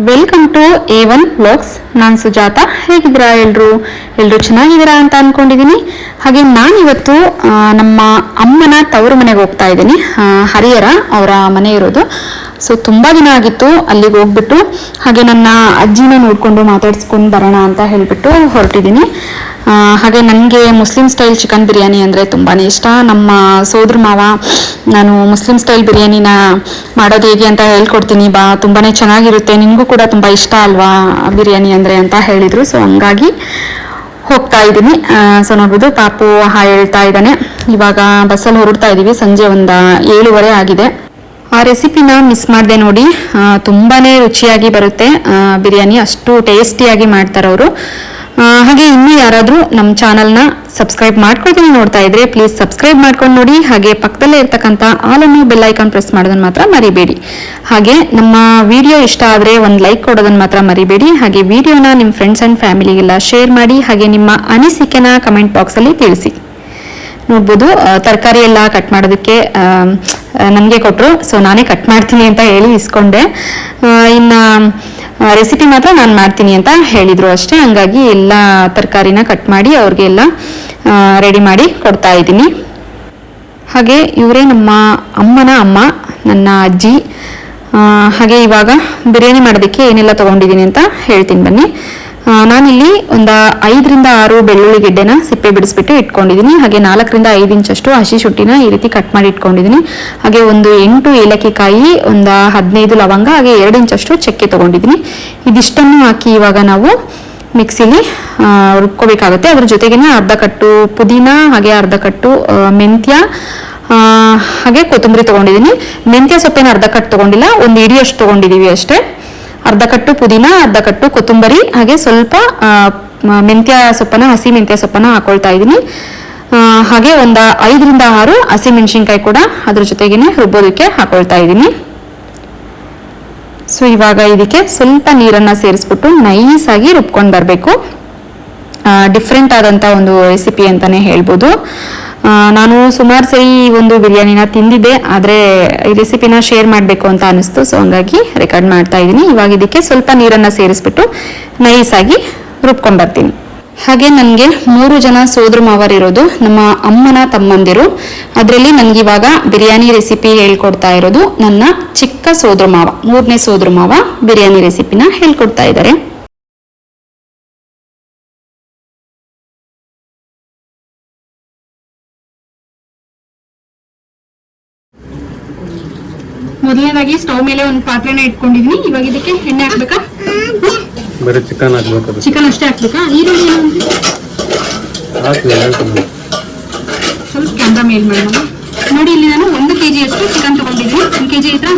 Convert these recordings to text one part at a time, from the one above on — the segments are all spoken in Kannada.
Welcome to A one blogs ನಾನು ಸುಜಾತ. ಹೇಗಿದ್ದೀರಾ ಎಲ್ಲರೂ ಎಲ್ಲರೂ ಚೆನ್ನಾಗಿದ್ದೀರಾ ಅಂತ ಅಂದ್ಕೊಂಡಿದ್ದೀನಿ ಹಾಗೆ ನಾನು ಇವತ್ತು ನಮ್ಮ ಅಮ್ಮನ ತವರು ಮನೆಗೆ ಹೋಗ್ತಾ ಇದ್ದೀನಿ. ಹರಿಹರ ಅವರ ಮನೆ ಇರೋದು. ಸೊ ತುಂಬ ದಿನ ಆಗಿತ್ತು ಅಲ್ಲಿಗೆ ಹೋಗ್ಬಿಟ್ಟು, ಹಾಗೆ ನನ್ನ ಅಜ್ಜಿನ ನೋಡಿಕೊಂಡು ಮಾತಾಡ್ಸ್ಕೊಂಡು ಬರೋಣ ಅಂತ ಹೇಳಿಬಿಟ್ಟು ಹೊರಟಿದ್ದೀನಿ. ಹಾಗೆ ನನಗೆ ಮುಸ್ಲಿಂ ಸ್ಟೈಲ್ ಚಿಕನ್ ಬಿರಿಯಾನಿ ಅಂದರೆ ತುಂಬಾ ಇಷ್ಟ. ನಮ್ಮ ಸೋದ್ರ ಮಾವ, ನಾನು ಮುಸ್ಲಿಂ ಸ್ಟೈಲ್ ಬಿರಿಯಾನಿನ ಮಾಡೋದು ಹೇಗೆ ಅಂತ ಹೇಳ್ಕೊಡ್ತೀನಿ. ಬಾ ತುಂಬಾ ಚೆನ್ನಾಗಿರುತ್ತೆ. ನಿಮಗೂ ಕೂಡ ತುಂಬ ಇಷ್ಟ ಅಲ್ವಾ ಬಿರಿಯಾನಿ ಅಂದರೆ ಅಂತ ಹೇಳಿದರು. ಸೊ ಹಂಗಾಗಿ ಹೋಗ್ತಾ ಇದ್ದೀನಿ. ಸೊ ನೋಡ್ಬೋದು, ಪಾಪು ಹಾ ಹೇಳ್ತಾ ಇದ್ದಾನೆ. ಇವಾಗ ಬಸ್ಸಲ್ಲಿ ಹೊರಡ್ತಾ ಇದ್ದೀವಿ ಸಂಜೆ ಒಂದು ಏಳುವರೆ ಆಗಿದೆ. ಆ ರೆಸಿಪಿನ ಮಿಸ್ ಮಾಡಿದೆ ನೋಡಿ. ತುಂಬಾ ರುಚಿಯಾಗಿ ಬರುತ್ತೆ. ಬಿರಿಯಾನಿ ಅಷ್ಟು ಟೇಸ್ಟಿಯಾಗಿ ಮಾಡ್ತಾರೆ ಅವರು. ಹಾಗೆ ಇನ್ನೂ ಯಾರಾದರೂ ನಮ್ಮ ಚಾನಲ್ನ ಸಬ್ಸ್ಕ್ರೈಬ್ ಮಾಡ್ಕೊಳ್ತೀನಿ ನೋಡ್ತಾ ಇದ್ರೆ ಪ್ಲೀಸ್ ಸಬ್ಸ್ಕ್ರೈಬ್ ಮಾಡ್ಕೊಂಡು ನೋಡಿ. ಹಾಗೆ ಪಕ್ಕದಲ್ಲೇ ಇರ್ತಕ್ಕಂಥ ಆಲನ್ನು ಬೆಲ್ ಐಕಾನ್ ಪ್ರೆಸ್ ಮಾಡೋದನ್ನು ಮಾತ್ರ ಮರಿಬೇಡಿ. ಹಾಗೆ ನಮ್ಮ ವಿಡಿಯೋ ಇಷ್ಟ ಆದರೆ ಒಂದು ಲೈಕ್ ಕೊಡೋದನ್ನು ಮಾತ್ರ ಮರಿಬೇಡಿ. ಹಾಗೆ ವಿಡಿಯೋನ ನಿಮ್ಮ ಫ್ರೆಂಡ್ಸ್ ಆ್ಯಂಡ್ ಫ್ಯಾಮಿಲಿಗೆಲ್ಲ ಶೇರ್ ಮಾಡಿ. ಹಾಗೆ ನಿಮ್ಮ ಅನಿಸಿಕೆನ ಕಮೆಂಟ್ ಬಾಕ್ಸಲ್ಲಿ ತಿಳಿಸಿ. ನೋಡ್ಬೋದು. ತರಕಾರಿ ಎಲ್ಲ ಕಟ್ ಮಾಡೋದಕ್ಕೆ ನನಗೆ ಕೊಟ್ಟರು ಸೊ ನಾನೇ ಕಟ್ ಮಾಡ್ತೀನಿ ಅಂತ ಹೇಳಿ ಇಸ್ಕೊಂಡೆ. ಇನ್ನು ರೆಸಿಪಿ ಮಾತ್ರ ನಾನು ಮಾಡ್ತೀನಿ ಅಂತ ಹೇಳಿದರು ಅಷ್ಟೇ. ಹಂಗಾಗಿ ಎಲ್ಲ ತರಕಾರಿನ ಕಟ್ ಮಾಡಿ ಅವ್ರಿಗೆಲ್ಲ ರೆಡಿ ಮಾಡಿ ಕೊಡ್ತಾ ಇದ್ದೀನಿ. ಹಾಗೆ ಇವರೇ ನಮ್ಮ ಅಮ್ಮನ ಅಮ್ಮ, ನನ್ನ ಅಜ್ಜಿ. ಹಾಗೆ ಇವಾಗ ಬಿರಿಯಾನಿ ಮಾಡೋದಕ್ಕೆ ಏನೆಲ್ಲ ತೊಗೊಂಡಿದ್ದೀನಿ ಅಂತ ಹೇಳ್ತೀನಿ ಬನ್ನಿ. ನಾನಿಲ್ಲಿ ಒಂದು ಐದರಿಂದ ಆರು ಬೆಳ್ಳುಳ್ಳಿ ಗೆಡ್ಡೆನ ಸಿಪ್ಪೆ ಬಿಡಿಸ್ಬಿಟ್ಟು ಇಟ್ಕೊಂಡಿದ್ದೀನಿ ಹಾಗೆ ನಾಲ್ಕರಿಂದ ಐದು ಇಂಚಷ್ಟು ಹಸಿ ಶುಟ್ಟಿನ ಈ ರೀತಿ ಕಟ್ ಮಾಡಿ ಇಟ್ಕೊಂಡಿದ್ದೀನಿ ಹಾಗೆ ಒಂದು ಎಂಟು ಏಲಕ್ಕಿ ಕಾಯಿ ಒಂದು ಹದಿನೈದು ಲವಂಗ, ಹಾಗೆ ಎರಡು ಇಂಚಷ್ಟು ಚಕ್ಕೆ ತೊಗೊಂಡಿದ್ದೀನಿ ಇದಿಷ್ಟನ್ನು ಹಾಕಿ ಇವಾಗ ನಾವು ಮಿಕ್ಸಿಲಿ ರುಬ್ಕೋಬೇಕಾಗುತ್ತೆ. ಅದ್ರ ಜೊತೆಗೇನೆ ಅರ್ಧ ಕಟ್ಟು ಪುದೀನ, ಹಾಗೆ ಅರ್ಧ ಕಟ್ಟು ಮೆಂತ್ಯ ಹಾಗೆ ಕೊತ್ತಂಬರಿ ತೊಗೊಂಡಿದ್ದೀನಿ ಮೆಂತ್ಯ ಸೊಪ್ಪೇನ ಅರ್ಧ ಕಟ್ಟು ತೊಗೊಂಡಿಲ್ಲ, ಒಂದು ಇಡಿಯಷ್ಟು ತೊಗೊಂಡಿದ್ದೀವಿ ಅಷ್ಟೇ. ಅರ್ಧ ಕಟ್ಟು ಪುದೀನ, ಅರ್ಧ ಕಟ್ಟು ಕೊತ್ತಂಬರಿ, ಹಾಗೆ ಸ್ವಲ್ಪ ಮೆಂತ್ಯ ಸೊಪ್ಪನ ಹಸಿ ಮೆಂತ್ಯ ಸೊಪ್ಪನ ಹಾಕೊಳ್ತಾ ಇದ್ದೀನಿ. ಹಾಗೆ ಒಂದು ಐದರಿಂದ ಆರು ಹಸಿ ಮೆಣಸಿನ್ಕಾಯಿ ಕೂಡ ಅದ್ರ ಜೊತೆಗೇನೆ ರುಬ್ಬೋದಕ್ಕೆ ಹಾಕೊಳ್ತಾ ಇದ್ದೀನಿ. ಸೊ ಇವಾಗ ಇದಕ್ಕೆ ಸ್ವಲ್ಪ ನೀರನ್ನು ಸೇರಿಸ್ಬಿಟ್ಟು ನೈಸಾಗಿ ರುಬ್ಕೊಂಡು ಬರಬೇಕು. ಡಿಫ್ರೆಂಟ್ ಆದಂಥ ಒಂದು ರೆಸಿಪಿ ಅಂತಲೇ ಹೇಳ್ಬೋದು. ನಾನು ಸುಮಾರು ಸರಿ ಈ ಒಂದು ಬಿರಿಯಾನಿನ ತಿಂದಿದ್ದೆ, ಆದರೆ ಈ ರೆಸಿಪಿನ ಶೇರ್ ಮಾಡಬೇಕು ಅಂತ ಅನಿಸ್ತು ಸೊ ಹಂಗಾಗಿ ರೆಕಾರ್ಡ್ ಮಾಡ್ತಾ ಇದ್ದೀನಿ. ಇವಾಗ ಇದಕ್ಕೆ ಸ್ವಲ್ಪ ನೀರನ್ನು ಸೇರಿಸ್ಬಿಟ್ಟು ನೈಸಾಗಿ ರುಬ್ಕೊಂಡ್ಬರ್ತೀನಿ ಹಾಗೆ ನನಗೆ ಮೂರು ಜನ ಸೋದರ ಮಾವರಿರೋದು ನಮ್ಮ ಅಮ್ಮನ ತಮ್ಮಂದಿರು. ಅದರಲ್ಲಿ ನನಗಿವಾಗ ಬಿರಿಯಾನಿ ರೆಸಿಪಿ ಹೇಳ್ಕೊಡ್ತಾ ಇರೋದು ನನ್ನ ಚಿಕ್ಕ ಸೋದರ ಮಾವ, ಮೂರನೇ ಸೋದರ ಮಾವ ಬಿರಿಯಾನಿ ರೆಸಿಪಿನ ಹೇಳ್ಕೊಡ್ತಾ ಇದ್ದಾರೆ ಮೊದಲನೇದಾಗಿ ಸ್ಟವ್ ಮೇಲೆ ಒಂದು ಪಾತ್ರೆನ ಇಟ್ಕೊಂಡಿದೀನಿ ಇವಾಗ ಇದಕ್ಕೆ ಎಣ್ಣೆ ಹಾಕ್ಬೇಕಾ? ಬರೀ ಚಿಕನ್ ಹಾಕ್ಬೇಕು ಚಿಕನ್ ಅಷ್ಟೇ ಹಾಕ್ಬೇಕಾ? ಈರುಳ್ಳಿ ಸ್ವಲ್ಪ ಕ್ಯಾಮ್ರಾ ಮೇಲ್ ಮಾಡೋಣ. ನೋಡಿ ಇಲ್ಲಿ ನಾನು ಒಂದು ಕೆಜಿ ಅಷ್ಟು ಚಿಕನ್ ತಗೊಂಡಿದ್ದೀನಿ ಒಂದು ಕೆಜಿ ಇದ್ರ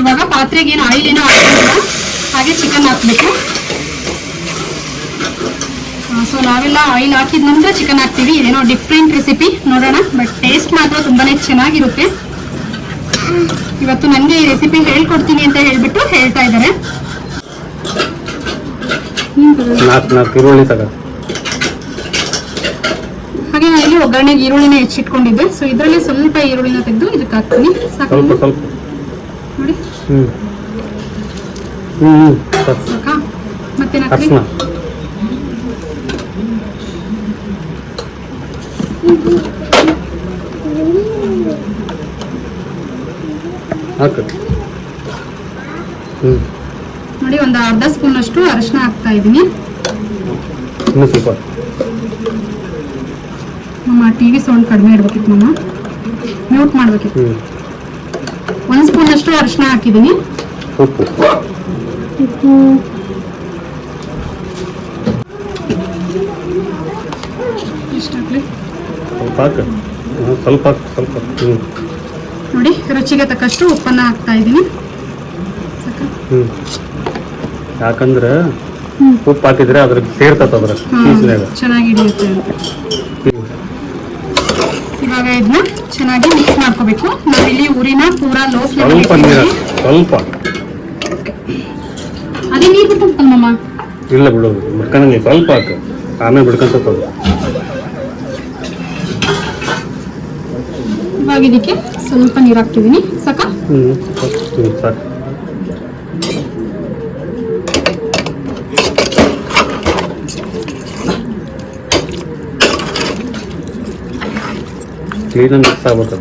ಇವಾಗ ಪಾತ್ರೆಗೆ ಏನು ಆಯಿಲ್ ಏನೋ ಹಾಕಿಲ್ಲ ಹಾಗೆ ಚಿಕನ್ ಹಾಕ್ಬೇಕು. ಸೊ ನಾವೆಲ್ಲ ಆಯಿಲ್ ಹಾಕಿದ ನಂತರ ಚಿಕನ್ ಹಾಕ್ತೀವಿ. ಏನೋ ಡಿಫ್ರೆಂಟ್ ರೆಸಿಪಿ ನೋಡೋಣ ಬಟ್ ಟೇಸ್ಟ್ ಮಾತ್ರ ತುಂಬಾನೇ ಚೆನ್ನಾಗಿರುತ್ತೆ. ಇವತ್ತು ನನಗೆ ಈ ರೆಸಿಪಿ ಹೇಳ್ಕೊಡ್ತೀನಿ ಅಂತ ಹೇಳ್ಬಿಟ್ಟು ಹೇಳ್ತಾ ಇದ್ದಾರೆ. ಹಾಗೆ ನಾನು ಇಲ್ಲಿ ಒಗ್ಗರಣೆಗೆ ಈರುಳ್ಳಿನ ಹೆಚ್ಚಿಟ್ಕೊಂಡಿದ್ದೆ. ಸೊ ಇದರಲ್ಲಿ ಸ್ವಲ್ಪ ಈರುಳ್ಳಿನ ತೆಗೆದು ಇದಕ್ಕೆ ಹಾಕ್ತೀನಿ. ಸಾಕು. ನೋಡಿ. ಸಾಕಾ? ಮತ್ತೇನು ಹಾಕು ಹ್ಞೂ ನೋಡಿ ಒಂದು ಅರ್ಧ ಸ್ಪೂನ್ ಅಷ್ಟು ಅರಿಶಿನ ಹಾಕ್ತಾ ಇದ್ದೀನಿ. ಇನ್ನೂ ಸ್ವಲ್ಪ. ಟಿವಿ ಸೌಂಡ್ ಕಡಿಮೆ ಇಡ್ಬೇಕಿತ್ತು ನಮ್ಮ ಮ್ಯೂಟ್ ಮಾಡ್ಬೇಕಿತ್ತು. ಒಂದು ಸ್ಪೂನ್ ಅಷ್ಟು ಅರಿಶಿನ ಹಾಕಿದ್ದೀನಿ. ಉಪ್ಪು. ಉಪ್ಪು. ಎಷ್ಟು ಹಾಕ್ಲಿ ಸ್ವಲ್ಪ ಸ್ವಲ್ಪ ಸ್ವಲ್ಪ. ಹ್ಞೂ ನೋಡಿ ರುಚಿಗೆ ತಕ್ಕಷ್ಟು ಉಪ್ಪನ್ನ ಹಾಕ್ತಾ ಇದ್ದೀನಿ. ಯಾಕಂದ್ರೆ. ಉಪ್ಪು ಹಾಕಿದ್ರೆ ಅದ್ರ ಸೇರ್ತದ ಅದ್ರ ಚೆನ್ನಾಗಿ ಹಿಡಿಯುತ್ತೆ ಇವಾಗ ಇದನ್ನ ಚೆನ್ನಾಗಿ ಮಿಕ್ಸ್ ಮಾಡ್ಕೋಬೇಕು. ನಾವಿಲ್ಲಿ ಊರಿನ ಪೂರ ಲೋ ಫ್ಲೇಮ್ ಸ್ವಲ್ಪ ಅದೇ ನೀರು ಬಿಟ್ಟು ಇಲ್ಲ ಬಿಡು ಬಿಡ್ಕೊಂಡಂಗೆ ಸ್ವಲ್ಪ ಹಾಕು. ಆಮೇಲೆ ಬಿಡ್ಕೊಂತ. ಇವಾಗ ಇದಕ್ಕೆ ಸ್ವಲ್ಪ ನೀರು ಹಾಕ್ತಿದ್ದೀನಿ ಸಾಕ? ಕ್ಲೀನಾಗಿ ಮಿಕ್ಸ್ ಆಗ್ಬೇಕು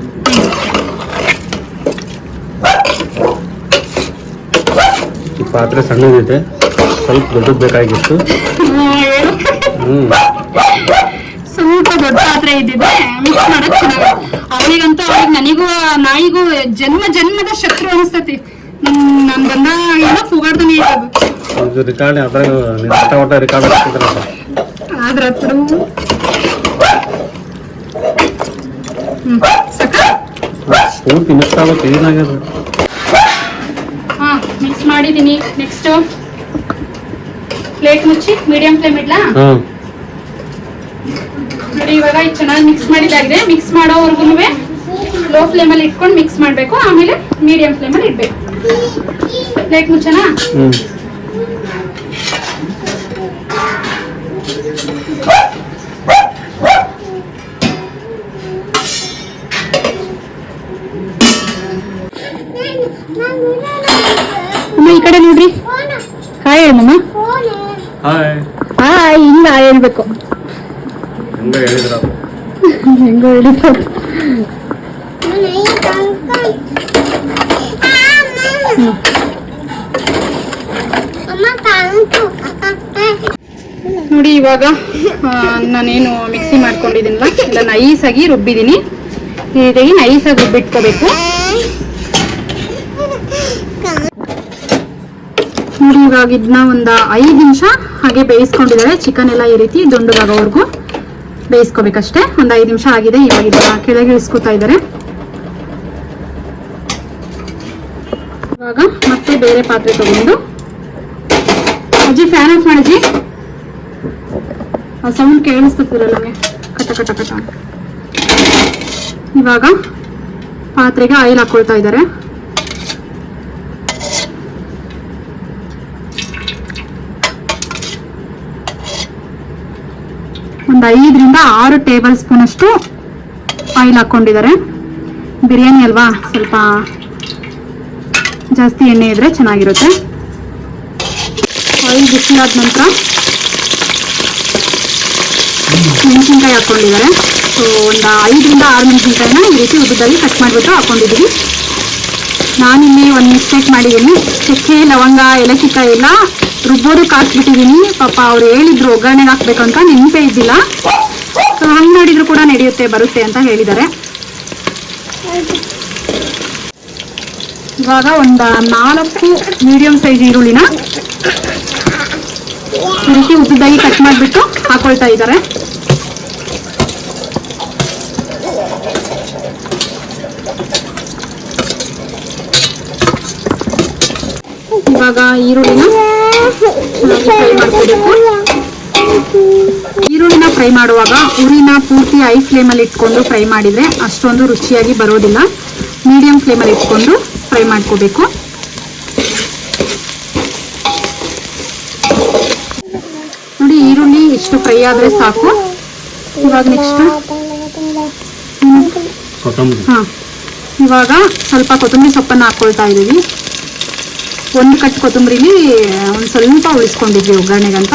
ಈ ಪಾತ್ರೆ ಸಣ್ಣದಿದೆ ಸ್ವಲ್ಪ ದೊಡ್ಡದು ಬೇಕಾಗಿತ್ತು. ಹ್ಞೂ ಇದ್ದಿದೆ. ಮಿಕ್ಸ್ ಮಾಡಕ್ ಚೆನ್ನಾಗ ಅವಳಿಗಂತೂ ಅವಳಿಗೆ ನನಗೂ ನಾಯಿಗೂ ಜನ್ಮ ಜನ್ಮದ ಶತ್ರು ಅನಿಸ್ತತಿ. ನನ್ ಬಂದ ಏನೋ ಕೂಗಾಡ್ತಾನೆ ಇದು ರಿಕಾರ್ಡ್ ಅದ್ರಾಗ ಒಟ್ಟ ರಿಕಾರ್ಡ್ ಆದ್ರ ಹತ್ರ ಹ್ಮ್. ಸಾಕ? ಪೂರ್ತಿ ಮಿಕ್ಸ್ ಆಗುತ್ತೆ ಏನಾಗ್ಯದ ಹಾ ಮಿಕ್ಸ್ ಮಾಡಿದೀನಿ. ನೆಕ್ಸ್ಟ್ ಪ್ಲೇಟ್ ಮುಚ್ಚಿ ಮೀಡಿಯಂ ಫ್ಲೇಮ್ ಇಡ್ಲಾ? ಹಾಂ ನೋಡಿ, ಇವಾಗ ಇದು ಚೆನ್ನಾಗಿ ಮಿಕ್ಸ್ ಮಾಡಿದಾಗಿದೆ. ಮಿಕ್ಸ್ ಮಾಡೋವರೆಗೂ ಲೋ ಫ್ಲೇಮಲ್ಲಿ ಇಟ್ಕೊಂಡು ಮಿಕ್ಸ್ ಮಾಡಬೇಕು. ಆಮೇಲೆ ಮೀಡಿಯಂ ಫ್ಲೇಮಲ್ಲಿ ಇಡಬೇಕು. ಪ್ಲೇಟ್ ಮುಚ್ಚನಾ? ನೋಡಿ ಇವಾಗ ನಾನೇನು ಮಿಕ್ಸಿ ಮಾಡ್ಕೊಂಡಿದ್ದೀನಲ್ಲ ಎಲ್ಲ ನೈಸಾಗಿ ರುಬ್ಬಿದ್ದೀನಿ. ಇದಾಗಿ ನೈಸಾಗಿ ರುಬ್ಬಿಟ್ಕೋಬೇಕು. ನೋಡಿ ಇವಾಗ ಇದನ್ನ ಒಂದು ಐದು ನಿಮಿಷ ಹಾಗೆ ಬೇಯಿಸ್ಕೊಂಡಿದ್ದಾರೆ. ಚಿಕನ್ ಎಲ್ಲ ಈ ರೀತಿ ದುಂಡುಗಾಗೋವರೆಗೂ ಬೇಯಿಸ್ಕೋಬೇಕಷ್ಟೇ. ಒಂದು ಐದು ನಿಮಿಷ ಆಗಿದೆ, ಇವಾಗ ಕೆಳಗೆ ಇಳಿಸ್ಕೊತಾ ಇದ್ದಾರೆ. ಇವಾಗ ಮತ್ತೆ ಬೇರೆ ಪಾತ್ರೆ ತಗೊಂಡು. ಅಜ್ಜಿ ಫ್ಯಾನ್ ಆಫ್ ಮಾಡಿದ್ವಿ ಆ ಸೌಂಡ್ ಕೇಳಿಸ್ತಿರಲ್ಲ ನನಗೆ ಕಟ ಕಟ ಕಟ. ಇವಾಗ ಪಾತ್ರೆಗೆ ಆಯಿಲ್ ಹಾಕೊಳ್ತಾ ಇದ್ದಾರೆ. ಒಂದು ಐದರಿಂದ ಆರು ಟೇಬಲ್ ಸ್ಪೂನ್ ಅಷ್ಟು ಆಯಿಲ್ ಹಾಕೊಂಡಿದ್ದಾರೆ ಬಿರಿಯಾನಿ ಅಲ್ವಾ? ಸ್ವಲ್ಪ ಜಾಸ್ತಿ ಎಣ್ಣೆ ಇದ್ದರೆ ಚೆನ್ನಾಗಿರುತ್ತೆ. ಆಯಿಲ್ ಬಿಸಿಲಾದ ನಂತರ ಮೆಣಸಿನ್ಕಾಯಿ ಹಾಕ್ಕೊಂಡಿದ್ದಾರೆ. ಸೊ ಒಂದು ಐದರಿಂದ ಆರು ಮೆಣಸಿನ್ಕಾಯಿನ ಈ ರೀತಿ ಉದ್ದದಲ್ಲಿ ಕಟ್ ಮಾಡಿಬಿಟ್ಟು ಹಾಕೊಂಡಿದ್ದೀವಿ. ನಾನಿಲ್ಲಿ ಒಂದು ಮಿಸ್ಟೇಕ್ ಮಾಡಿದ್ದೀನಿ. ಚಕ್ಕೆ, ಲವಂಗ ಏಲಕ್ಕಿಕಾಯಿ ಎಲ್ಲ ರುಬ್ಬೋದಕ್ಕೆ ಹಾಕ್ಬಿಟ್ಟಿದ್ದೀನಿ ಪಾಪ ಅವ್ರು ಹೇಳಿದ್ರು, ಒಗ್ಗರಣೆಗೆ ಹಾಕ್ಬೇಕು ಅಂತ ನೆನಪೇ ಇದ್ದಿಲ್ಲ. ಸೊ ಹಂಗೆ ಮಾಡಿದ್ರು ಕೂಡ ನಡೆಯುತ್ತೆ, ಬರುತ್ತೆ ಅಂತ ಹೇಳಿದ್ದಾರೆ. ಇವಾಗ ಒಂದು ನಾಲ್ಕು ಮೀಡಿಯಂ ಸೈಜ್ ಈರುಳ್ಳಿನ ಈ ಉದ್ದಾಗಿ ಕಟ್ ಮಾಡಿಬಿಟ್ಟು ಹಾಕೊಳ್ತಾ ಇದ್ದಾರೆ. ಇವಾಗ ಈರುಳ್ಳಿನ ಫ್ರೈ ಮಾಡ್ಕೋಬೇಕು. ಈರುಳ್ಳಿನ ಫ್ರೈ ಮಾಡುವಾಗ ಉರಿನ ಪೂರ್ತಿ ಐ ಫ್ಲೇಮಲ್ಲಿ ಇಟ್ಕೊಂಡು ಫ್ರೈ ಮಾಡಿದ್ರೆ ಅಷ್ಟೊಂದು ರುಚಿಯಾಗಿ ಬರೋದಿಲ್ಲ. ಮೀಡಿಯಂ ಫ್ಲೇಮಲ್ಲಿ ಇಟ್ಕೊಂಡು ಫ್ರೈ ಮಾಡ್ಕೋಬೇಕು. ನೋಡಿ ಈರುಳ್ಳಿ ಇಷ್ಟು ಫ್ರೈ ಆದರೆ ಸಾಕು. ಇವಾಗ ನೆಕ್ಸ್ಟ್ ಹಾಂ. ಇವಾಗ ಸ್ವಲ್ಪ ಕೊತ್ತಂಬರಿ ಸೊಪ್ಪನ್ನು ಹಾಕ್ಕೊಳ್ತಾ ಇದ್ದೀವಿ. ಒಂದು ಕಟ್ ಕೊತ್ತಂಬರಿಲಿ ಒಂದು ಸ್ವಲ್ಪ ಉಳಿಸ್ಕೊಂಡಿದ್ವಿ ಒಗ್ಗರಣೆಗಂತ.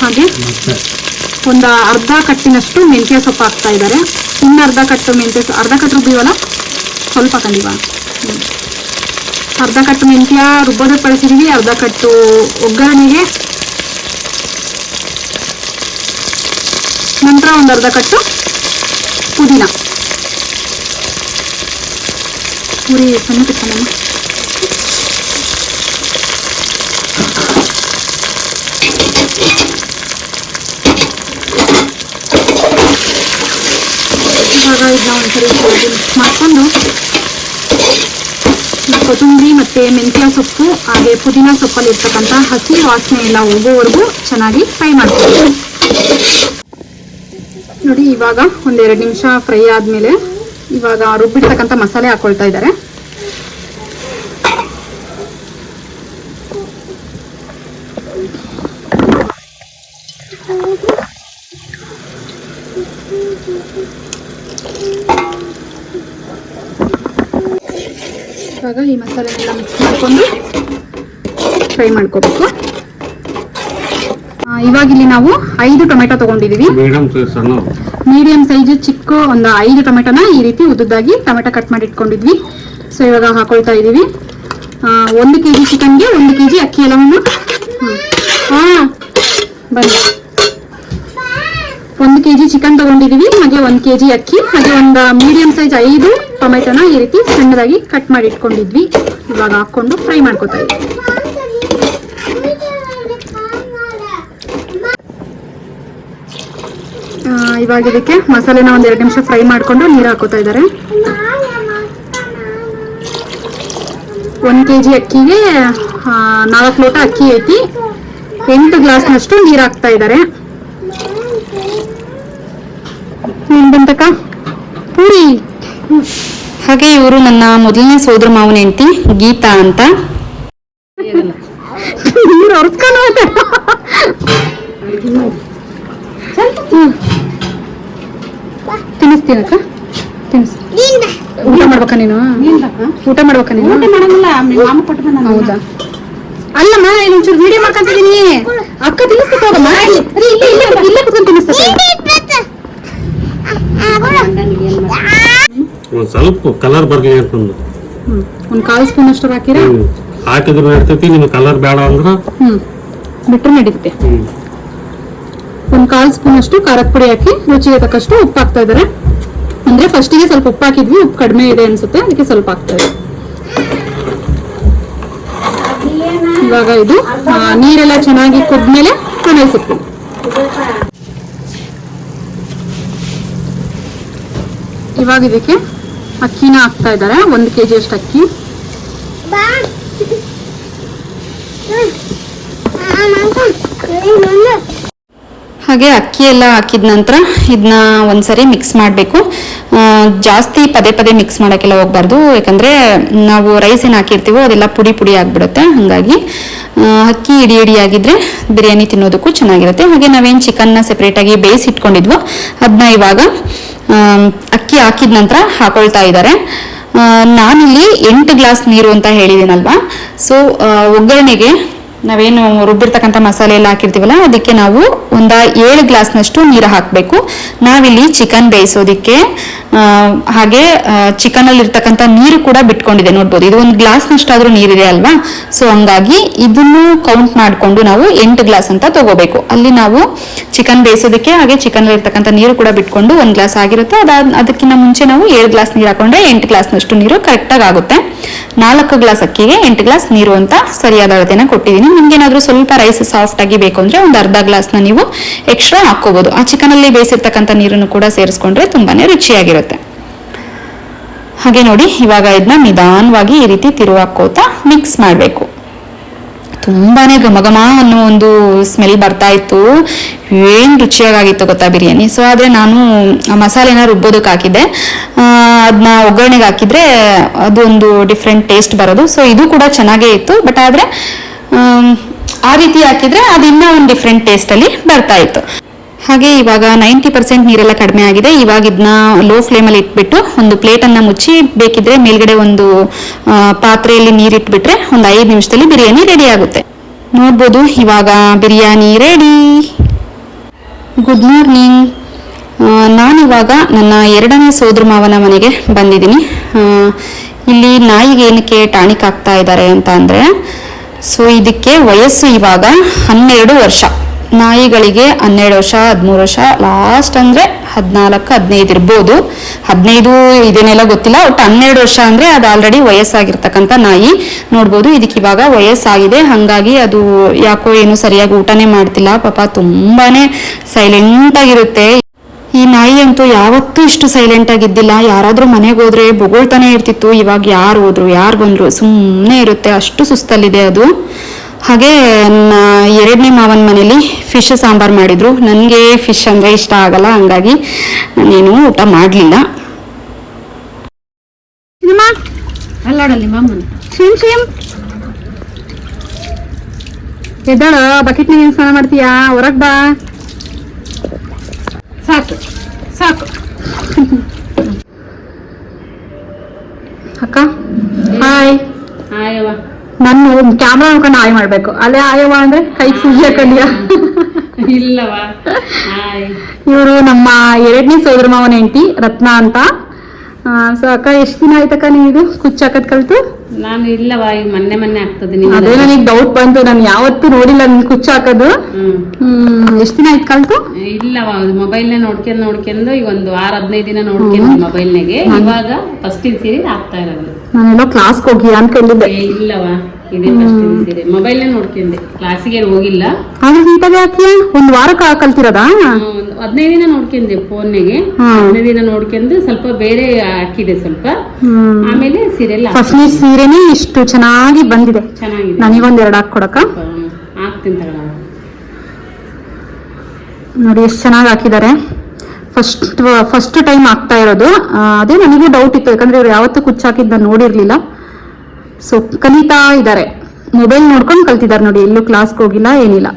ಹಾಗೆ ಒಂದು ಅರ್ಧ ಕಟ್ಟಿನಷ್ಟು ಮೆಂತ್ಯ ಸೊಪ್ಪು ಹಾಕ್ತಾ ಇದ್ದಾರೆ. ಇನ್ನು ಅರ್ಧ ಕಟ್ಟು ಮೆಂತ್ಯ ಅರ್ಧ ಕಟ್ಟು ರುಬ್ಬಿವಲ್ಲ? ಸ್ವಲ್ಪ ಕಂಡಿವ ಅರ್ಧ ಕಟ್ಟು ಮೆಂತ್ಯ ರುಬ್ಬೋದಕ್ಕೆ ಬಳಸಿದೀವಿ, ಅರ್ಧ ಕಟ್ಟು ಒಗ್ಗರಣೆಗೆ. ನಂತರ ಒಂದು ಅರ್ಧ ಕಟ್ಟು ಪುದೀನ. ಪುರಿ ಸಣ್ಣ ಕಟ್ಟಮ್ಮ ಇದನ್ನ ಒಂದ್ಸರಿ ಮಾಡಿಕೊಂಡು ಕೊತ್ತಂಬರಿ ಮತ್ತೆ ಮೆಂತ್ಯ ಸೊಪ್ಪು, ಹಾಗೆ ಪುದೀನ ಸೊಪ್ಪಲ್ಲಿ ಇರ್ತಕ್ಕಂಥ ಹಸಿ ವಾಸನೆ ಎಲ್ಲ ಹೋಗೋವರೆಗೂ ಚೆನ್ನಾಗಿ ಫ್ರೈ ಮಾಡ್ತೀವಿ ನೋಡಿ, ಇವಾಗ ಒಂದೆರಡು ನಿಮಿಷ ಫ್ರೈ ಆದ್ಮೇಲೆ ಇವಾಗ ರುಬ್ಬಿರ್ತಕ್ಕಂಥ ಮಸಾಲೆ ಹಾಕೊಳ್ತಾ ಇದ್ದಾರೆ ಇವಾಗ ಈ ಮಸಾಲೆನೆಲ್ಲ ಮಿಕ್ಸ್ ಮಾಡಿಕೊಂಡು ಫ್ರೈ ಮಾಡ್ಕೋಬೇಕು. ಇವಾಗ ಇಲ್ಲಿ ನಾವು ಐದು ಟೊಮೆಟೊ ತಗೊಂಡಿದೀವಿ ಮೀಡಿಯಂ ಸೈಜ್ ಚಿಕ್ಕ ಒಂದು ಐದು ಟೊಮೆಟೊನ ಈ ರೀತಿ ಉದ್ದುದ್ದಾಗಿ ಟೊಮೆಟೊ ಕಟ್ ಮಾಡಿ ಇಟ್ಕೊಂಡಿದ್ವಿ ಸೊ ಇವಾಗ ಹಾಕೊಳ್ತಾ ಇದೀವಿ ಒಂದು ಕೆ ಜಿ ಚಿಕನ್ಗೆ ಒಂದು ಕೆ ಜಿ ಅಕ್ಕಿ ಎಲ್ಲವನ್ನು ಹಾ ಬನ್ನಿ. ಒಂದು ಕೆ ಜಿ ಚಿಕನ್ ತಗೊಂಡಿದೀವಿ, ಹಾಗೆ ಒಂದು ಕೆ ಜಿ ಅಕ್ಕಿ, ಹಾಗೆ ಒಂದು ಮೀಡಿಯಂ ಸೈಜ್ ಐದು ಟೊಮೆಟೊನ ಈ ರೀತಿ ಸಣ್ಣದಾಗಿ ಕಟ್ ಮಾಡಿ ಇಟ್ಕೊಂಡಿದ್ವಿ. ಇವಾಗ ಹಾಕೊಂಡು ಫ್ರೈ ಮಾಡ್ಕೋತಾ ಇದ್ವಿ. ಇವಾಗ ಇದಕ್ಕೆ ಮಸಾಲೆನ ಒಂದ್ ಎರಡು ನಿಮಿಷ ಫ್ರೈ ಮಾಡ್ಕೊಂಡು ನೀರು ಹಾಕೋತಾ ಇದ್ದಾರೆ. ಒಂದ್ ಕೆ ಜಿ ಅಕ್ಕಿಗೆ ನಾಲ್ಕು ಲೋಟ ಅಕ್ಕಿ ಐತಿ. ಎಂಟು ಗ್ಲಾಸ್ನಷ್ಟು ನೀರು ಹಾಕ್ತಾ ಇದ್ದಾರೆ. ಬಂತಕ್ಕ? ಪೂರಿ. ಹಾಗೆ ಇವರು ನನ್ನ ಮೊದಲನೇ ಸೋದರ ಮಾವನ ಹೆಂಡತಿ ಗೀತಾ ಅಂತ. ತಿನ್ನಿಸ್ತೀನಕ್ಕ? ತಿನ್ನಿಸ್. ಊಟ ಮಾಡ್ಬೇಕಾ ನೀನು? ಊಟ ಮಾಡ್ಬೇಕಾ ನೀನು? ಹೌದಾ? ಅಲ್ಲಮ್ಮ ಇಲ್ಲಿ ಒಂಚೂರು ವಿಡಿಯೋ ಮಾಡ್ಕೊಂತಿದೀನಿ ಅಕ್ಕ ತಿನ್ನಿಸ್ತಾ ಹೋಗಮ್ಮ. ಇಲ್ಲಿ ಇಲ್ಲಿ ಇಲ್ಲೇ ಇಲ್ಲೇ ಕುತ್ಕೊಂಡು ತಿನ್ನಿಸ್ತಾ ಒಂದ್ ಸ್ವಲ್ಪ ಕಲರ್ ಬರ್ಲಿ ಅಂತಂದು. ಹ್ಮ್. ಒಂದ್ ಕಾಲು ಸ್ಪೂನ್ ಅಷ್ಟು ಹಾಕಿರಾ? ಹಾಕಿದ್ರೆ ನಡ್ತೈತಿ ನಿಮ್ಗೆ ಕಲರ್ ಬೇಡ ಅಂದ್ರ. ಹ್ಮ್. ಬಿಟ್ರೆ ನಡೀತೆ ಒಂದು ಕಾಲ್ ಸ್ಪೂನ್ ಅಷ್ಟು ಖಾರದ ಪುಡಿ ಹಾಕಿ ರುಚಿಗೆ ತಕ್ಕಷ್ಟು ಉಪ್ಪು ಹಾಕ್ತಾ ಇದಾರೆ. ಅಂದ್ರೆ ಫಸ್ಟಿಗೆ ಸ್ವಲ್ಪ ಉಪ್ಪು ಹಾಕಿದ್ವಿ ಉಪ್ಪು ಕಡಿಮೆ ಇದೆ ಅನ್ಸುತ್ತೆ ಅದಕ್ಕೆ ಸ್ವಲ್ಪ ಹಾಕ್ತಾ ಇದೆ ಇವಾಗ ಇದು ನೀರೆಲ್ಲ ಚೆನ್ನಾಗಿ ಕುದ್ಮೇಲೆ ಕನೈಸುತ್ತೆ ಇವಾಗ ಇದಕ್ಕೆ ಅಕ್ಕಿನ ಹಾಕ್ತಾ ಇದ್ದಾರೆ. ಒಂದು ಕೆಜಿ ಅಷ್ಟು ಅಕ್ಕಿ. ಹಾಗೆ ಅಕ್ಕಿ ಎಲ್ಲ ಹಾಕಿದ ನಂತರ ಇದನ್ನ ಒಂದ್ಸರಿ ಮಿಕ್ಸ್ ಮಾಡಬೇಕು. ಜಾಸ್ತಿ ಪದೇ ಪದೇ ಮಿಕ್ಸ್ ಮಾಡೋಕ್ಕೆಲ್ಲ ಹೋಗ್ಬಾರ್ದು. ಯಾಕಂದರೆ ನಾವು ರೈಸ್ ಏನು ಹಾಕಿರ್ತೀವೋ ಅದೆಲ್ಲ ಪುಡಿ ಪುಡಿ ಆಗಿಬಿಡುತ್ತೆ. ಹಾಗಾಗಿ ಅಕ್ಕಿ ಇಡಿ ಇಡಿ ಆಗಿದ್ರೆ ಬಿರಿಯಾನಿ ತಿನ್ನೋದಕ್ಕೂ ಚೆನ್ನಾಗಿರುತ್ತೆ. ಹಾಗೆ ನಾವೇನು ಚಿಕನ್ನ ಸೆಪ್ರೇಟಾಗಿ ಬೇಯಿಸಿ ಇಟ್ಕೊಂಡಿದ್ವೋ ಅದನ್ನ ಇವಾಗ ಅಕ್ಕಿ ಹಾಕಿದ ನಂತರ ಹಾಕೊಳ್ತಾ ಇದ್ದಾರೆ. ನಾನಿಲ್ಲಿ ಎಂಟು ಗ್ಲಾಸ್ ನೀರು ಅಂತ ಹೇಳಿದ್ದೀನಲ್ವಾ ಸೊ ಒಗ್ಗರಣೆಗೆ ನಾವೇನು ರುಬ್ಬಿರ್ತಕ್ಕಂಥ ಮಸಾಲೆ ಎಲ್ಲ ಹಾಕಿರ್ತೀವಲ್ಲ, ಅದಕ್ಕೆ ನಾವು ಒಂದ ಏಳು ಗ್ಲಾಸ್ನಷ್ಟು ನೀರು ಹಾಕಬೇಕು. ನಾವಿಲ್ಲಿ ಚಿಕನ್ ಬೇಯಿಸೋದಕ್ಕೆ ಹಾಗೆ ಚಿಕನ್ ಅಲ್ಲಿ ಇರ್ತಕ್ಕಂಥ ನೀರು ಕೂಡ ಬಿಟ್ಕೊಂಡಿದೆ, ನೋಡ್ಬೋದು. ಇದು ಒಂದು ಗ್ಲಾಸ್ನಷ್ಟಾದರೂ ನೀರಿದೆ ಅಲ್ವಾ? ಸೊ ಹಂಗಾಗಿ ಇದನ್ನು ಕೌಂಟ್ ಮಾಡಿಕೊಂಡು ನಾವು ಎಂಟು ಗ್ಲಾಸ್ ಅಂತ ತಗೋಬೇಕು. ಅಲ್ಲಿ ನಾವು ಚಿಕನ್ ಬೇಯಿಸೋದಕ್ಕೆ ಹಾಗೆ ಚಿಕನ್ ಇರ್ತಕ್ಕಂಥ ನೀರು ಕೂಡ ಬಿಟ್ಕೊಂಡು ಒಂದು ಗ್ಲಾಸ್ ಆಗಿರುತ್ತೆ. ಅದಾದ ಅದಕ್ಕಿಂತ ಮುಂಚೆ ನಾವು ಏಳು ಗ್ಲಾಸ್ ನೀರು ಹಾಕೊಂಡ್ರೆ ಎಂಟು ಗ್ಲಾಸ್ನಷ್ಟು ನೀರು ಕರೆಕ್ಟಾಗಿ ಆಗುತ್ತೆ. ನಾಲ್ಕು ಗ್ಲಾಸ್ ಅಕ್ಕಿಗೆ ಎಂಟು ಗ್ಲಾಸ್ ನೀರು ಅಂತ ಸರಿಯಾದ ಅಳತೆನ ಕೊಟ್ಟಿದ್ದೀನಿ. ನಿಮ್ಗೇನಾದ್ರೂ ಸ್ವಲ್ಪ ರೈಸ್ ಸಾಫ್ಟ್ ಆಗಿ ಬೇಕು ಅಂದ್ರೆ ಒಂದು ಅರ್ಧ ಗ್ಲಾಸ್ನ ನೀವು ಎಕ್ಸ್ಟ್ರಾ ಹಾಕೋಬಹುದು ಆ ಚಿಕನ್ ಅಲ್ಲಿ ಬೇಯಿಸಿರ್ತಕ್ಕಂಥ ನೀರನ್ನು ಕೂಡ ಸೇರಿಸ್ಕೊಂಡ್ರೆ ತುಂಬಾನೇ ರುಚಿಯಾಗಿರುತ್ತೆ. ಹಾಗೆ ನೋಡಿ, ಇವಾಗ ಇದನ್ನ ನಿಧಾನವಾಗಿ ಈ ರೀತಿ ತಿರುವು ಹಾಕೋತಾ ಮಿಕ್ಸ್ ಮಾಡಬೇಕು. ತುಂಬಾನೇ ಘಮ ಅನ್ನೋ ಒಂದು ಸ್ಮೆಲ್ ಬರ್ತಾ ಇತ್ತು. ಏನ್ ರುಚಿಯಾಗಿತ್ತು ಗೊತ್ತಾ ಬಿರಿಯಾನಿ? ಸೊ ಆದ್ರೆ ನಾನು ಮಸಾಲೆನ ರುಬ್ಬೋದಕ್ಕೆ ಹಾಕಿದ್ದೆ. ಅದನ್ನ ಒಗ್ಗರಣೆಗೆ ಹಾಕಿದ್ರೆ ಅದೊಂದು ಡಿಫ್ರೆಂಟ್ ಟೇಸ್ಟ್ ಬರೋದು. ಸೊ ಇದು ಕೂಡ ಚೆನ್ನಾಗೇ ಇತ್ತು. ಬಟ್ ಆದ್ರೆ ಆ ರೀತಿ ಹಾಕಿದ್ರೆ ಅದು ಇನ್ನೂ ಒಂದು ಡಿಫ್ರೆಂಟ್ ಟೇಸ್ಟಲ್ಲಿ ಬರ್ತಾ ಇತ್ತು. ಹಾಗೆ ಇವಾಗ ನೈಂಟಿ ಪರ್ಸೆಂಟ್ ನೀರೆಲ್ಲ ಕಡಿಮೆ ಆಗಿದೆ. ಇವಾಗ ಇದನ್ನ ಲೋ ಫ್ಲೇಮಲ್ಲಿ ಇಟ್ಬಿಟ್ಟು ಒಂದು ಪ್ಲೇಟನ್ನು ಮುಚ್ಚಿ ಬೇಕಿದ್ರೆ ಮೇಲ್ಗಡೆ ಒಂದು ಪಾತ್ರೆಯಲ್ಲಿ ನೀರಿಟ್ಬಿಟ್ರೆ ಒಂದು ಐದು ನಿಮಿಷದಲ್ಲಿ ಬಿರಿಯಾನಿ ರೆಡಿ ಆಗುತ್ತೆ. ನೋಡ್ಬೋದು, ಇವಾಗ ಬಿರಿಯಾನಿ ರೆಡಿ ಗುಡ್ ಮಾರ್ನಿಂಗ್ ನಾನಿವಾಗ ನನ್ನ ಎರಡನೇ ಸೋದರ ಮಾವನ ಮನೆಗೆ ಬಂದಿದ್ದೀನಿ. ಇಲ್ಲಿ ನಾಯಿಗೆ ಏನಕ್ಕೆ ಟಾನಿಕ್ ಹಾಕ್ತಾ ಇದ್ದಾರೆ ಅಂತ ಅಂದರೆ ಸೊ ಇದಕ್ಕೆ ವಯಸ್ಸು ಇವಾಗ ಹನ್ನೆರಡು ವರ್ಷ. ನಾಯಿಗಳಿಗೆ ಹನ್ನೆರಡು ವರ್ಷ, ಹದಿಮೂರು ವರ್ಷ ಲಾಸ್ಟ್ ಅಂದರೆ ಹದಿನಾಲ್ಕು, ಹದಿನೈದು ಇರ್ಬೋದು. ಹದಿನೈದು ಇದನ್ನೆಲ್ಲ ಗೊತ್ತಿಲ್ಲ, ಒಟ್ಟು ಹನ್ನೆರಡು ವರ್ಷ ಅಂದರೆ ಅದು ಆಲ್ರೆಡಿ ವಯಸ್ಸಾಗಿರ್ತಕ್ಕಂಥ ನಾಯಿ. ನೋಡ್ಬೋದು, ಇದಕ್ಕೆ ಇವಾಗ ವಯಸ್ಸಾಗಿದೆ. ಹಾಗಾಗಿ ಅದು ಯಾಕೋ ಏನು ಸರಿಯಾಗಿ ಊಟನೇ ಮಾಡ್ತಿಲ್ಲ. ಪಾಪ ತುಂಬಾನೇ ಸೈಲೆಂಟ್ ಆಗಿರುತ್ತೆ. ಈ ನಾಯಿ ಅಂತೂ ಯಾವತ್ತೂ ಇಷ್ಟು ಸೈಲೆಂಟ್ ಆಗಿದ್ದಿಲ್ಲ. ಯಾರಾದ್ರೂ ಮನೆಗೆ ಹೋದ್ರೆ ಬೊಗಳ್ತಾನೆ ಇರ್ತಿತ್ತು. ಇವಾಗ ಯಾರು ಹೋದ್ರು ಯಾರು ಬಂದ್ರು ಸುಮ್ಮನೆ ಇರುತ್ತೆ. ಅಷ್ಟು ಸುಸ್ತಲ್ಲಿದೆ ಅದು. ಹಾಗೆ ನನ್ನ ಎರಡನೇ ಮಾವನ ಮನೇಲಿ ಫಿಶ್ ಸಾಂಬಾರ್ ಮಾಡಿದ್ರು. ನನಗೆ ಫಿಶ್ ಅಂದ್ರೆ ಇಷ್ಟ ಆಗಲ್ಲ ಹಂಗಾಗಿ ನಾನೇನು ಊಟ ಮಾಡಲಿಲ್ಲ. ಎದ್ದಾಳ ಬಕೆಟ್ನಾಗ ಏನು ಸ್ನಾನ ಮಾಡ್ತೀಯಾ? ಹೊರಗ್ ಬಾ. ಸಾಕು ಸಾಕು. ಅಕ್ಕ ಹಾಯ್ ಆಯವ್ವ ನಾನು ಕ್ಯಾಮ್ರಾ ನೋಡ್ಕೊಂಡು ಹಾಯ್ ಮಾಡ್ಬೇಕು. ಅಲ್ಲೇ ಆಯವ ಅಂದ್ರೆ ಕೈ ಸುಜಿ ಹಾಕೊಂಡಿಯ? ಇಲ್ಲವಾ ಇವರು ನಮ್ಮ ಎರಡನೇ ಸೋದರ ಮಾವನ ಹೆಂಡತಿ ರತ್ನ ಅಂತ. ಸೊ ಅಕ್ಕ ಎಷ್ಟು ದಿನ ಆಯ್ತಕ್ಕ ನೀವು ಕುಚ್ಚಾಕದ್ ಕಲ್ತು? ನಾನು ಇಲ್ಲವಾ ಈಗ ಮೊನ್ನೆ ಮೊನ್ನೆ ಆಗ್ತದೆ ನೀವು ಅದೇ ನನಗೆ ಡೌಟ್ ಬಂತು ನಾನು ಯಾವತ್ತೂ ನೋಡಿಲ್ಲ ನಿನ್ ಕುಚ್ಚ ಹಾಕೋದು. ಹ್ಮ್. ಎಷ್ಟು ದಿನ ಆಯ್ತು ಕಲ್ತು ಇಲ್ಲವಾ ಮೊಬೈಲ್ನ ನೋಡ್ಕೊಂಡ್ ನೋಡ್ಕೊಂಡು ಈಗ ಒಂದು ವಾರ ಹದಿನೈದು ದಿನ ನೋಡ್ಕೊಂಡು ಮೊಬೈಲ್ನಾಗೆ ಇವಾಗ ಫಸ್ಟಿನ ಸೀರೆ ಆಗ್ತಾ ಇರೋದು. ನಾನೆಲ್ಲೋ ಕ್ಲಾಸ್ಗೆ ಹೋಗಿ ಅನ್ಕೊಂಡಿದ್ದೆ. ಏ, ಇಲ್ಲವಾ ಇದೇ ಫಸ್ಟಿನ ಸೀರೆ ಮೊಬೈಲ್ನೇ ನೋಡ್ಕೊಂಡೆ. ಕ್ಲಾಸಿಗೆ ಹೋಗಿಲ್ಲ. ಆದ್ರೆ ನೀಟಾಗಿ ಹಾಕಿ ಒಂದ್ ವಾರಕ್ಕೆ ಕಲ್ತಿರೋದಾ? ಒಂದು ಹದಿನೈದು ದಿನ ನೋಡ್ಕೊಂಡೆ ಫೋನ್ನಾಗೆ ಹ್ಮ್. ಹದಿನೈದು ದಿನ ನೋಡ್ಕೊಂಡು ಸ್ವಲ್ಪ ಬೇರೆ ಹಾಕಿದೆ ಸ್ವಲ್ಪ. ಹ್ಮ್. ಆಮೇಲೆ ಸೀರೆಲ್ಲ ಫಸ್ಟ್ನೇ ಇಷ್ಟು ಚೆನ್ನಾಗಿ ಬಂದಿದೆ. ನನಗೊಂದ್ ಎರಡು ಹಾಕೊಡಕ ನೋಡಿ ಎಷ್ಟು ಚೆನ್ನಾಗಿ ಹಾಕಿದ್ದಾರೆ. ಫಸ್ಟ್ ಫಸ್ಟ್ ಟೈಮ್ ಆಗ್ತಾ ಇರೋದು. ಅದೇ ನನಗೂ ಡೌಟ್ ಇತ್ತು ಯಾಕಂದ್ರೆ ಇವ್ರು ಯಾವತ್ತೂ ಕುಚ್ಚ ಹಾಕಿದ್ದು ನಾನು ನೋಡಿರ್ಲಿಲ್ಲ. ಸೊ ಕಲಿತಾ ಇದ್ದಾರೆ. ಮೊಬೈಲ್ ನೋಡ್ಕೊಂಡು ಕಲ್ತಿದ್ದಾರೆ ನೋಡಿ ಎಲ್ಲೂ ಕ್ಲಾಸ್ಗೆ ಹೋಗಿಲ್ಲ ಏನಿಲ್ಲ.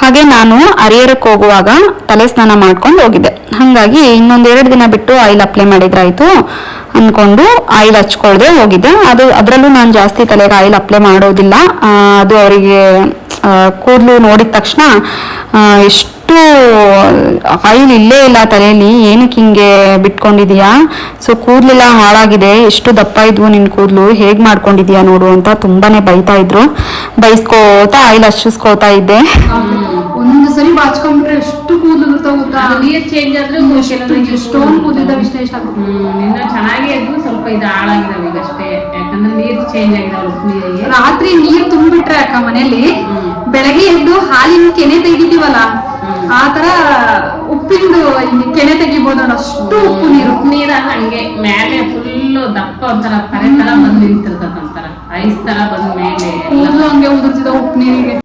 ಹಾಗೆ ನಾನು ಹರಿಹರಕ್ಕೆ ಹೋಗುವಾಗ ತಲೆ ಸ್ನಾನ ಮಾಡ್ಕೊಂಡು ಹೋಗಿದ್ದೆ. ಹಾಗಾಗಿ ಇನ್ನೊಂದ್ ಎರಡು ದಿನ ಬಿಟ್ಟು ಆಯಿಲ್ ಅಪ್ಲೈ ಮಾಡಿದ್ರಾಯ್ತು ಅನ್ಕೊಂಡು ಆಯಿಲ್ ಹಚ್ಕೊಳ್ದೆ ಹೋಗಿದ್ದೆ. ಅದು ಅದರಲ್ಲೂ ನಾನು ಜಾಸ್ತಿ ತಲೆಗೆ ಆಯಿಲ್ ಅಪ್ಲೈ ಮಾಡೋದಿಲ್ಲ. ಅದು ಅವರಿಗೆ ಕೂದಲು ನೋಡಿದ ತಕ್ಷಣ ಎಷ್ಟು ಆಯಿಲ್ ಇಲ್ಲೇ ಇಲ್ಲ ತಲೆಯಲ್ಲಿ, ಏನಕ್ಕೆ ಹಿಂಗೆ ಬಿಟ್ಕೊಂಡಿದೀಯಾ? ಸೊ, ಕೂದಲೆಲ್ಲ ಹಾಳಾಗಿದೆ. ಎಷ್ಟು ದಪ್ಪ ಇದ್ವು ನಿನ್ನ ಕೂದಲು. ಹೇಗೆ ಮಾಡ್ಕೊಂಡಿದೀಯಾ ನೋಡು ಅಂತ ತುಂಬಾನೇ ಬೈತಾ ಇದ್ರು. ಬೈಸ್ಕೋತಾ, ಆಯಿಲ್ ಹಚ್ಚಿಸ್ಕೋತಾ ಇದ್ದೆ. ಸರಿ ಬಾಚ್ಕೊಂಡ್ಬಿಟ್ರೆ ಎಷ್ಟು ಕೂದಲು ಗೊತ್ತಾ ನೀರ್ ಚೇಂಜ್ ಆದ್ರೆ ಸ್ಟೋನ್ ಎಷ್ಟೊಂದು ಕೂದಲಿದ್ದಾವೆ ಇಷ್ಟ ಇಷ್ಟ ಇನ್ನ ಚೆನ್ನಾಗಿ ಇದ್ವು. ಸ್ವಲ್ಪ ಇದು ಹಾಳಾಗಿದಾವೆ ಈಗ ಅಷ್ಟೇ. ಯಾಕಂದ್ರೆ ನೀರ್ ಚೇಂಜ್ ಆಗಿದಾವೆ ರಾತ್ರಿ ನೀರ್ ತುಂಬಿಟ್ರೆ ಅಕ್ಕ ಮನೆಯಲ್ಲಿ ಬೆಳಗ್ಗೆ ಎದ್ದು ಹಾಲಿನ ಕೆನೆ ತೆಗಿತೀವಲ್ಲ ಆ ತರ ಉಪ್ಪಿಂದು ಕೆನೆ ತೆಗಿಬೋದು ಅಷ್ಟು ಉಪ್ಪು ನೀರು. ನೀರ ಹಂಗೆ ಮೇಲೆ ಫುಲ್ ದಪ್ಪ ಒಂಥರ ಕರೆ ತರ ಬಂದು ನಿಂತಿರ್ತದ ಒಂಥರ ಐಸ್ ತರ ಬಂದ ಮೇಲೆ ಹಂಗೆ ಉದುರ್ತಿದ ಉಪ್ಪು ನೀರಿಗೆ.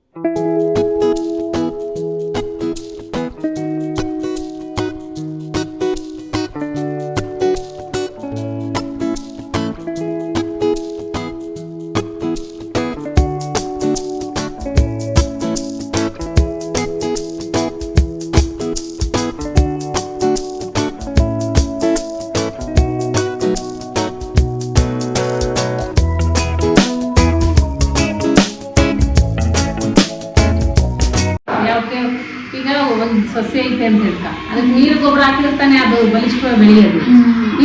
ಗೊಬ್ಬರ ಹಾಕಿರ್ತಾನೆ ಅದು ಬಲಿಷ್ಠ ಬೆಳೆಯೋದು.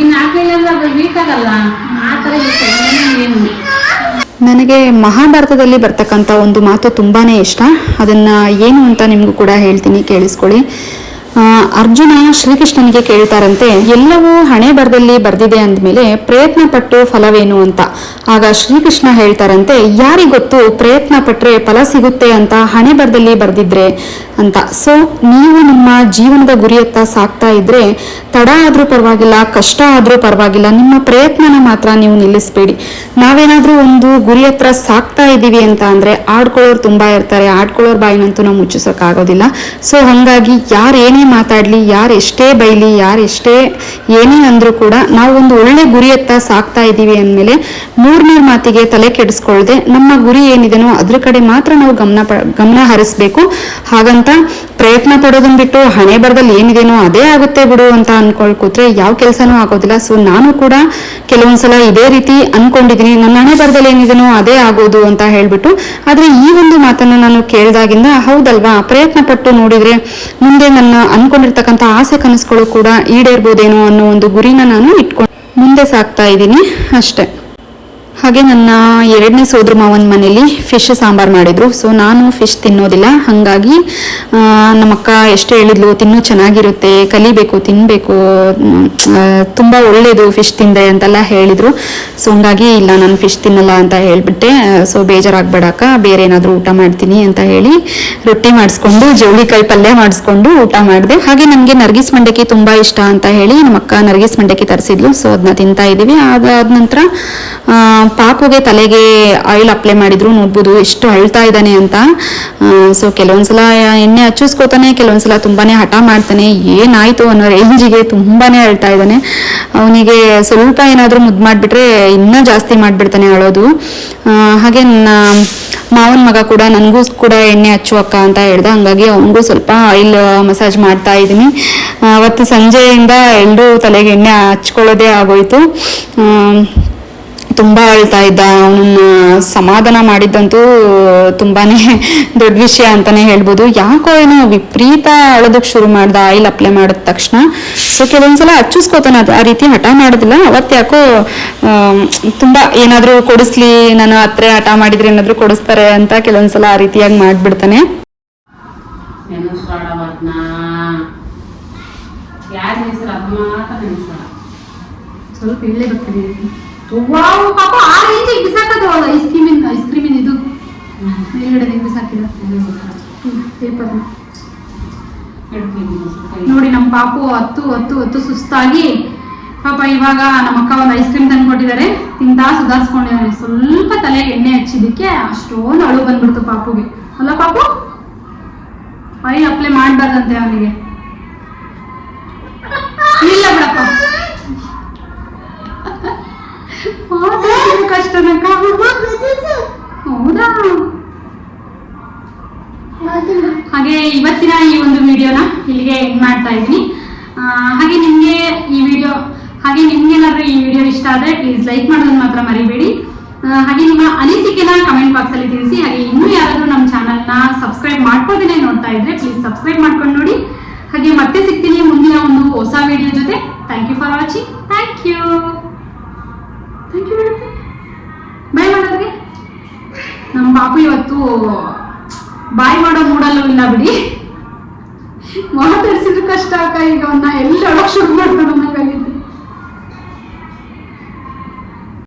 ಇನ್ನು ಹಾಕಲಿಲ್ಲ ಅಂದ್ರೆ ಅದು ವೀಕ್ ಆಗಲ್ಲ. ಆ ಏನು ನನಗೆ ಮಹಾಭಾರತದಲ್ಲಿ ಬರ್ತಕ್ಕಂಥ ಒಂದು ಮಾತು ತುಂಬಾ ಇಷ್ಟ. ಅದನ್ನು ಏನು ಅಂತ ನಿಮಗೂ ಕೂಡ ಹೇಳ್ತೀನಿ ಕೇಳಿಸ್ಕೊಳ್ಳಿ. ಅರ್ಜುನ ಶ್ರೀಕೃಷ್ಣನಿಗೆ ಕೇಳ್ತಾರಂತೆ, ಎಲ್ಲವೂ ಹಣೆ ಬರದಲ್ಲಿ ಬರ್ದಿದೆ ಅಂದಮೇಲೆ ಪ್ರಯತ್ನ ಪಟ್ಟು ಫಲವೇನು ಅಂತ. ಆಗ ಶ್ರೀಕೃಷ್ಣ ಹೇಳ್ತಾರಂತೆ ಯಾರಿಗೊತ್ತು ಪ್ರಯತ್ನ ಪಟ್ರೆ ಫಲ ಸಿಗುತ್ತೆ ಅಂತ ಹಣೆ ಬರದಲ್ಲಿ ಬರ್ದಿದ್ರೆ ಅಂತ. ಸೊ ನೀವು ನಿಮ್ಮ ಜೀವನದ ಗುರಿಯತ್ತ ಸಾಕ್ತಾ ಇದ್ರೆ ತಡ ಆದ್ರೂ ಪರವಾಗಿಲ್ಲ, ಕಷ್ಟ ಆದ್ರೂ ಪರವಾಗಿಲ್ಲ, ನಿಮ್ಮ ಪ್ರಯತ್ನನ ಮಾತ್ರ ನೀವು ನಿಲ್ಲಿಸ್ಬೇಡಿ. ನಾವೇನಾದ್ರೂ ಒಂದು ಗುರಿ ಹತ್ರ ಸಾಕ್ತಾ ಇದ್ದೀವಿ ಅಂತ ಅಂದ್ರೆ ಆಡ್ಕೊಳ್ಳೋರು ತುಂಬಾ ಇರ್ತಾರೆ, ಆಡ್ಕೊಳ್ಳೋರ್ ಬಾಯಿನಂತೂ ನಾವು ಮುಚ್ಚಿಸೋಕ್ಕಾಗೋದಿಲ್ಲ ಸೊ ಹಂಗಾಗಿ ಯಾರೇನೇ ಮಾತಾಡ್ಲಿ, ಯಾರು ಎಷ್ಟೇ ಬೈಲಿ, ಯಾರು ಎಷ್ಟೇ ಏನೇ ಅಂದ್ರೂ ಕೂಡ ನಾವು ಒಂದು ಒಳ್ಳೆ ಗುರಿಯತ್ತ ಸಾಕ್ತಾ ಇದ್ದೀವಿ ಅಂದಮೇಲೆ ಮೂರನೇ ಮಾತಿಗೆ ತಲೆ ಕೆಡಿಸ್ಕೊಳ್ಳದೆ ನಮ್ಮ ಗುರಿ ಏನಿದೆನೋ ಅದ್ರ ಕಡೆ ಮಾತ್ರ ನಾವು ಗಮನ ಗಮನ ಹರಿಸ್ಬೇಕು. ಹಾಗಂತ ಪ್ರಯತ್ನ ಪಡೋದನ್ನ ಬಿಟ್ಟು ಹಣೆ ಬರದಲ್ಲಿ ಏನಿದೆನೋ ಅದೇ ಆಗುತ್ತೆ ಬಿಡು ಅಂತ ಅನ್ಕೊಳ್ ಕೂತ್ರೆ ಯಾವ ಕೆಲಸನೂ ಆಗೋದಿಲ್ಲ. ಸೊ ನಾನು ಕೂಡ ಕೆಲವೊಂದ್ಸಲ ಇದೇ ರೀತಿ ಅನ್ಕೊಂಡಿದೀನಿ. ನನ್ನ ಹಣೆ ಬರದಲ್ಲಿ ಏನಿದೆನೋ ಅದೇ ಆಗೋದು ಅಂತ ಹೇಳ್ಬಿಟ್ಟು, ಆದ್ರೆ ಈ ಒಂದು ಮಾತನ್ನ ನಾನು ಕೇಳಿದಾಗಿಂದ, ಹೌದಲ್ವಾ, ಪ್ರಯತ್ನ ಪಟ್ಟು ನೋಡಿದ್ರೆ ಮುಂದೆ ನನ್ನ ಅನ್ಕೊಂಡಿರ್ತಕ್ಕಂಥ ಆಸೆ ಕನಸುಗಳು ಕೂಡ ಈಡೇರ್ಬೋದೇನೋ ಅನ್ನೋ ಒಂದು ಗುರಿನ ನಾನು ಇಟ್ಕೊಂಡು ಮುಂದೆ ಸಾಕ್ತಾ ಇದ್ದೀನಿ ಅಷ್ಟೇ. ಹಾಗೆ ನನ್ನ ಎರಡನೇ ಸೋದರ ಮಾವನ ಮನೇಲಿ ಫಿಶ್ ಸಾಂಬಾರ್ ಮಾಡಿದ್ರು. ಸೊ ನಾನು ಫಿಶ್ ತಿನ್ನೋದಿಲ್ಲ. ಹಾಗಾಗಿ ನಮ್ಮಕ್ಕ ಎಷ್ಟು ಹೇಳಿದ್ಲು, ತಿನ್ನೋ, ಚೆನ್ನಾಗಿರುತ್ತೆ, ಕಲಿಬೇಕು ತಿನ್ನಬೇಕು ತುಂಬ ಒಳ್ಳೇದು ಫಿಶ್ ತಿಂದೆ ಅಂತೆಲ್ಲ ಹೇಳಿದ್ರು. ಸೊ ಹಂಗಾಗಿ, ಇಲ್ಲ, ನಾನು ಫಿಶ್ ತಿನ್ನಲ್ಲ ಅಂತ ಹೇಳ್ಬಿಟ್ಟೆ. ಸೊ ಬೇಜಾರಾಗ್ಬೇಡಕ್ಕ, ಬೇರೆ ಏನಾದರೂ ಊಟ ಮಾಡ್ತೀನಿ ಅಂತ ಹೇಳಿ ರೊಟ್ಟಿ ಮಾಡಿಸ್ಕೊಂಡು, ಜವಳಿಕಾಯಿ ಪಲ್ಯ ಮಾಡಿಸ್ಕೊಂಡು ಊಟ ಮಾಡಿದೆ. ಹಾಗೆ ನನಗೆ ನರ್ಗಿಸ್ ಮಂಡಕ್ಕಿ ತುಂಬ ಇಷ್ಟ ಅಂತ ಹೇಳಿ ನಮ್ಮ ಅಕ್ಕ ನರ್ಗಿಸ್ ಮಂಡಕ್ಕಿ ತರಿಸಿದ್ಲು. ಸೊ ಅದನ್ನ ತಿಂತಾ ಇದ್ದೀವಿ. ಅದಾದ ನಂತರ ಪಾಪುಗೆ ತಲೆಗೆ ಆಯಿಲ್ ಅಪ್ಲೈ ಮಾಡಿದ್ರು, ನೋಡ್ಬೋದು ಎಷ್ಟು ಅಳ್ತಾ ಇದ್ದಾನೆ ಅಂತ. ಸೊ ಕೆಲವೊಂದ್ಸಲ ಎಣ್ಣೆ ಹಚ್ಚಿಸ್ಕೋತಾನೆ, ಕೆಲವೊಂದ್ಸಲ ತುಂಬಾನೇ ಹಠ ಮಾಡ್ತಾನೆ. ಏನಾಯ್ತು ಅನ್ನೋ ರೇಂಜಿಗೆ ತುಂಬಾನೇ ಅಳ್ತಾ ಇದ್ದಾನೆ. ಅವನಿಗೆ ಸ್ವಲ್ಪ ಏನಾದರೂ ಮುದ್ದು ಮಾಡಿಬಿಟ್ರೆ ಇನ್ನೂ ಜಾಸ್ತಿ ಮಾಡಿಬಿಡ್ತಾನೆ ಅಳೋದು. ಹಾಗೆ ನನ್ನ ಮಾವನ ಮಗ ಕೂಡ, ನನಗೂ ಕೂಡ ಎಣ್ಣೆ ಹಚ್ಚು ಅಕ್ಕ ಅಂತ ಹೇಳ್ದ. ಹಂಗಾಗಿ ಅವನಿಗೂ ಸ್ವಲ್ಪ ಆಯಿಲ್ ಮಸಾಜ್ ಮಾಡ್ತಾ ಇದ್ದೀನಿ. ಅವತ್ತು ಸಂಜೆಯಿಂದ ಎಲ್ಲರೂ ತಲೆಗೆ ಎಣ್ಣೆ ಹಚ್ಕೊಳ್ಳೋದೇ ಆಗೋಯ್ತು. ತುಂಬ ಅಳ್ತಾ ಇದ್ದ. ಅವನನ್ನ ಸಮಾಧಾನ ಮಾಡಿದ್ದಂತೂ ತುಂಬಾನೇ ದೊಡ್ಡ ವಿಷಯ ಅಂತಾನೆ ಹೇಳ್ಬೋದು. ಯಾಕೋ ಏನೋ ವಿಪರೀತ ಅಳೋದಕ್ಕೆ ಶುರು ಮಾಡ್ದ. ಆಯಿಲ್ ಅಪ್ಲೈ ಮಾಡಿದ ತಕ್ಷಣ ಸೊ ಕೆಲವೊಂದ್ಸಲ ಹಚ್ಚಿಸ್ಕೋತಾನೆ ಅದು ಆ ರೀತಿ ಹಠ ಮಾಡೋದಿಲ್ಲ. ಅವತ್ತು ಯಾಕೋ ತುಂಬಾ ಏನಾದರೂ ಕೊಡಿಸ್ಲಿ ನಾನು ಹತ್ರ ಹಠ ಮಾಡಿದ್ರೆ ಏನಾದರೂ ಕೊಡಿಸ್ತಾರೆ ಅಂತ ಕೆಲವೊಂದ್ಸಲ ಆ ರೀತಿಯಾಗಿ ಮಾಡ್ಬಿಡ್ತಾನೆ. ಸ್ವಲ್ಪ ಇಲ್ಲೇ ಬರ್ತೀರಿ ವಾವ್, ಪಾಪ ಆ ರೇಂಜಿಗೆ ಬಿಸಾಕದು ಐಸ್ ಕ್ರೀಮಿನ ಐಸ್ ಕ್ರೀಮಿನ ಇದು. ಮೇಲ್ಗಡೆ ಪೇಪರ್. ನೋಡಿ ನಮ್ಮ ಪಾಪು ಹತ್ತು ಹತ್ತು ಹತ್ತು ಸುಸ್ತಾಗಿ, ಪಾಪ ಇವಾಗ ನಮ್ಮ ಅಕ್ಕ ಒಂದು ಐಸ್ ಕ್ರೀಮ್ ತಂದು ಕೊಟ್ಟಿದ್ದಾರೆ. ತಿಂತಾ ಸುಧಾರಿಸ್ಕೊಂಡಿದ್ದಾರೆ ಸ್ವಲ್ಪ ತಲೆಗೆ ಎಣ್ಣೆ ಹಚ್ಚಿದ್ದಕ್ಕೆ ಅಷ್ಟೊಂದು ಅಳು ಬಂದ್ಬಿಡ್ತು ಪಾಪುಗೆ. ಅಲ್ಲ ಪಾಪು? ಐ ಅಪ್ಲೈ ಮಾಡ್ಬಾರ್ದಂತೆ ಅವನಿಗೆ. ಇಲ್ಲ ಬಿಡಪ್ಪ. ಹಾಗೆ ಇವತ್ತಿನ ಈ ಒಂದು ವಿಡಿಯೋನ ಇಲ್ಲಿಗೆ ಮಾಡ್ತಾ ಇದ್ದೀನಿ. ಹಾಗೆ ನಿಮಗೆ ಈ ವಿಡಿಯೋ, ಹಾಗೆ ನಿಮ್ಗೇನಾದ್ರೂ ಈ ವಿಡಿಯೋ ಇಷ್ಟ ಆದರೆ ಪ್ಲೀಸ್ ಲೈಕ್ ಮಾಡೋದನ್ನ ಮಾತ್ರ ಮರಿಬೇಡಿ. ಹಾಗೆ ನಿಮ್ಮ ಅನಿಸಿಕೆನ ಕಮೆಂಟ್ ಬಾಕ್ಸ್ ಅಲ್ಲಿ ತಿಳಿಸಿ, ಹಾಗೆ ಇನ್ನೂ ಯಾರಾದ್ರೂ ನಮ್ಮ ಚಾನಲ್ನ ಸಬ್ಸ್ಕ್ರೈಬ್ ಮಾಡ್ಕೋದೇನೆ ನೋಡ್ತಾ ಇದ್ರೆ ಪ್ಲೀಸ್ ಸಬ್ಸ್ಕ್ರೈಬ್ ಮಾಡ್ಕೊಂಡು ನೋಡಿ. ಹಾಗೆ ಮತ್ತೆ ಸಿಗ್ತೀನಿ ಮುಂದಿನ ಒಂದು ಹೊಸ ವಿಡಿಯೋ ಜೊತೆ. Thank you for watching thank you ಪಾಪು ಇವತ್ತು ಬಾಯ್ ಮಾಡೋ ಮೂಡಲ್ಲ ಇಲ್ಲ ಬಿಡಿ. ಮಾತಾಡ್ಸಿದ್ರು ಕಷ್ಟ ಅಕ್ಕ, ಈಗ ಅವನ್ನ ಎಲ್ಲಿ ಅಳಕ್ ಶುರು ಅನ್ನಂಗಾಗಿತ್ತು